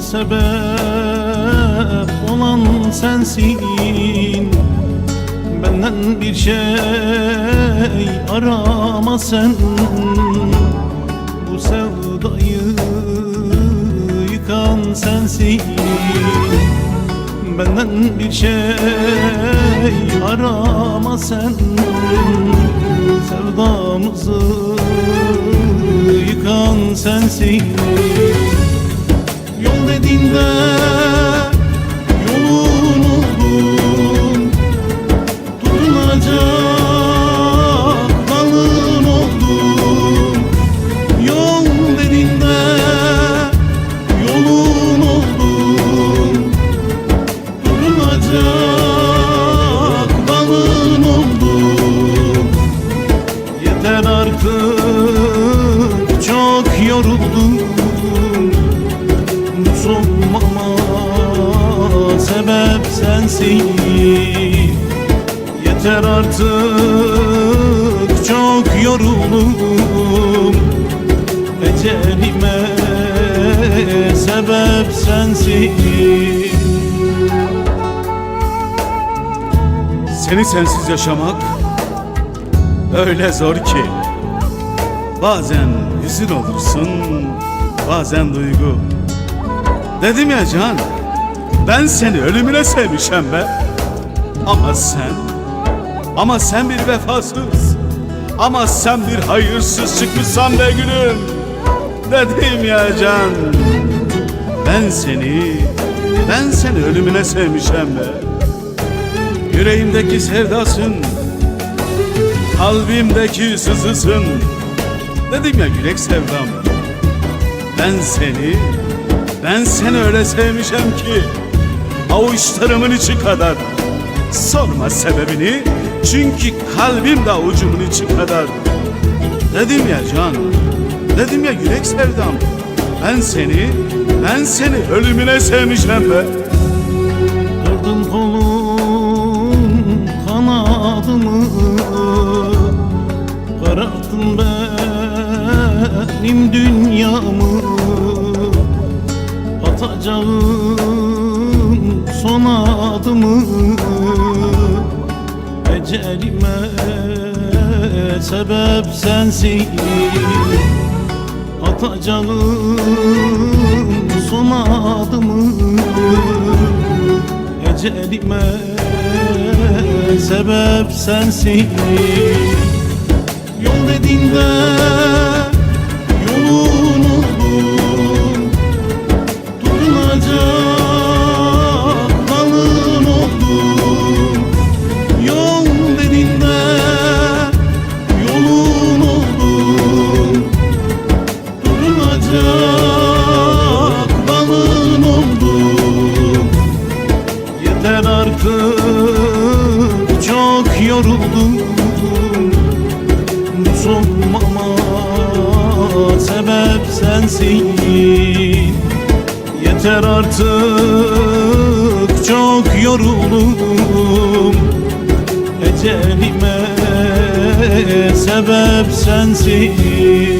sebep olan sensin. Benden bir şey arama sen. Bu sevdayı yıkan sensin. Benden bir şey arama sen. Sevdamızı yıkan sensin. Yolun oldum Tutunacak dalın oldum Yol dediğinde yolun oldum Tutunacak dalın oldum Yeter artık çok yoruldum sebep sensin. Yeter artık çok yoruldum. Ecelime sebep sensin. Seni sensiz yaşamak öyle zor ki. Bazen hüzün olursun, bazen duygu. Dedim ya Can, ben seni ölümüne sevmişem be. Ama sen, ama sen bir vefasız Ama sen bir hayırsız çıkmışsan be gülüm. Dedim ya Can, ben seni, ben seni ölümüne sevmişem be. Yüreğimdeki sevdasın Kalbimdeki sızısın. Dedim ya yürek sevdam Ben seni Ben seni öyle sevmişem ki Avuçlarımın içi kadar. Sorma sebebini Çünkü kalbim de avucumun içi kadar. Dedim ya can Dedim ya yürek sevdam Ben seni Ben seni ölümüne sevmişem be. Kırdın kolum kanadımı Kararttın benim dünyamı. Atacağım adımı Ecelime sebep sensin. Atacağım son adımı Ecelime sebep sensin. Yol dediğinde sensin Yeter artık çok yoruldum. Ecelime sebep sensin